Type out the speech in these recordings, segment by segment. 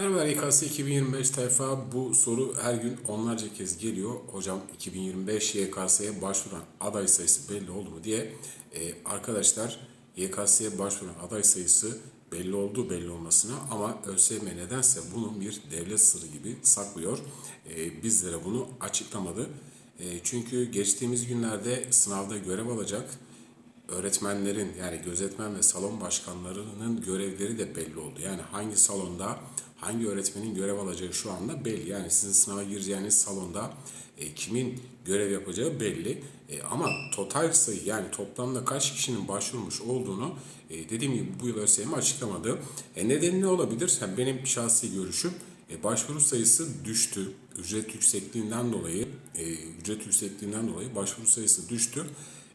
Merhaba YKS 2025 tayfa bu soru her gün onlarca kez geliyor. Hocam 2025 YKS'ye başvuran aday sayısı belli oldu mu diye. Ee, arkadaşlar YKS'ye başvuran aday sayısı belli oldu belli olmasına ama ÖSYM nedense bunun bir devlet sırrı gibi saklıyor. Ee, bizlere bunu açıklamadı. Ee, çünkü geçtiğimiz günlerde sınavda görev alacak öğretmenlerin yani gözetmen ve salon başkanlarının görevleri de belli oldu. Yani hangi salonda hangi öğretmenin görev alacağı şu anda belli. Yani sizin sınava gireceğiniz salonda e, kimin görev yapacağı belli. E, ama total sayı yani toplamda kaç kişinin başvurmuş olduğunu e, dediğim gibi bu yıl ÖSYM açıklamadı. E, nedeni ne olabilir? Yani benim şahsi görüşüm e, başvuru sayısı düştü. Ücret yüksekliğinden dolayı, e, ücret yüksekliğinden dolayı başvuru sayısı düştü.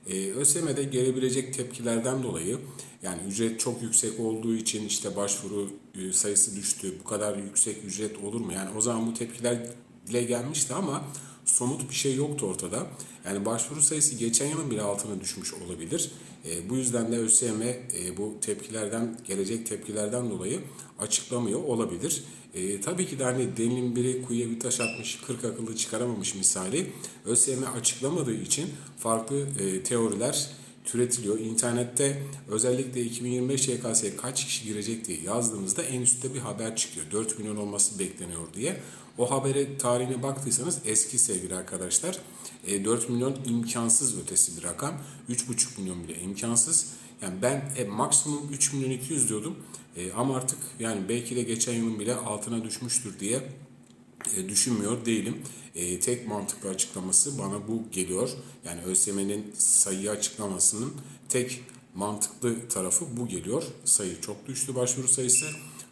Ee, ÖSYM'de gelebilecek tepkilerden dolayı yani ücret çok yüksek olduğu için işte başvuru e, sayısı düştü. Bu kadar yüksek ücret olur mu? Yani o zaman bu tepkiler dile gelmişti ama somut bir şey yoktu ortada. Yani başvuru sayısı geçen yılın bile altına düşmüş olabilir. E, bu yüzden de ÖSYM e, bu tepkilerden, gelecek tepkilerden dolayı açıklamıyor olabilir. E, tabii ki de hani delinin biri kuyuya bir taş atmış, 40 akıllı çıkaramamış misali. ÖSYM açıklamadığı için farklı e, teoriler türetiliyor. İnternette özellikle 2025 YKS'ye kaç kişi girecek diye yazdığımızda en üstte bir haber çıkıyor. 4 milyon olması bekleniyor diye. O habere tarihine baktıysanız eski sevgili arkadaşlar. E, 4 milyon imkansız ötesi bir rakam. 3,5 milyon bile imkansız. Yani ben e, maksimum 3 milyon 200 diyordum. E, ama artık yani belki de geçen yılın bile altına düşmüştür diye e, düşünmüyor değilim. E, tek mantıklı açıklaması bana bu geliyor. Yani ÖSYM'nin sayı açıklamasının tek mantıklı tarafı bu geliyor. Sayı çok düştü başvuru sayısı.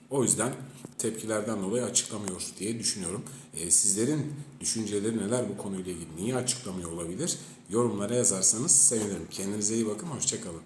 O yüzden tepkilerden dolayı açıklamıyor diye düşünüyorum. E, sizlerin düşünceleri neler bu konuyla ilgili? Niye açıklamıyor olabilir? Yorumlara yazarsanız sevinirim. Kendinize iyi bakın. Hoşçakalın.